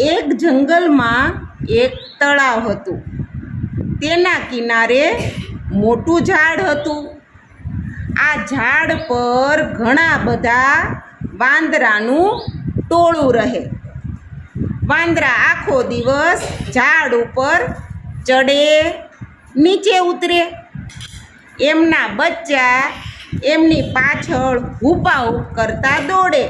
એક જંગલમાં એક તળાવ હતું. તેના કિનારે મોટું ઝાડ હતું. આ ઝાડ પર ઘણા બધા વાંદરાનું ટોળું રહે. વાંદરા આખો દિવસ ઝાડ ઉપર ચડે, નીચે ઉતરે. એમના બચ્ચા એમની પાછળ હુપાહુપ કરતા દોડે.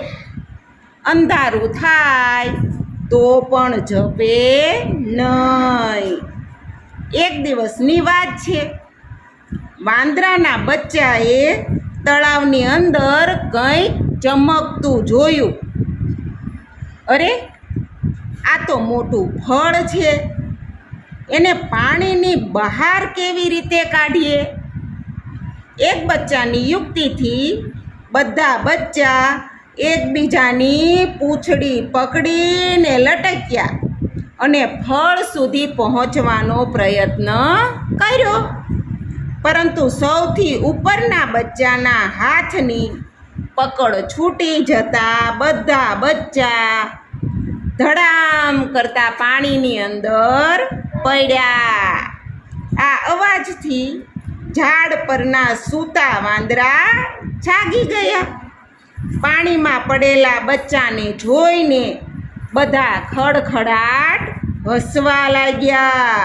અંધારું થાય તો પણ જપે નહીં. એક દિવસની વાત છે. વાંદરાના બચ્ચાએ તળાવની અંદર કંઈક ચમકતું જોયું? અરે, આ તો મોટું ફળ છે. એને પાણીની બહાર કેવી રીતે કાઢીએ? એક બચ્ચાની યુક્તિથી બધા બચ્ચા એકબીજાની પૂંછડી પકડીને લટક્યા અને ફળ સુધી પહોંચવાનો પ્રયત્ન કર્યો. પરંતુ સૌથી ઉપરના બચ્ચાના હાથની પકડ છૂટી જતા બધા બચ્ચા ધડામ કરતા પાણીની અંદર પડ્યા. આ અવાજથી ઝાડ પરના સૂતા વાંદરા જાગી ગયા. પાણીમાં પડેલા બચ્ચાને જોઈને બધા ખડખડાટ હસવા લાગ્યા.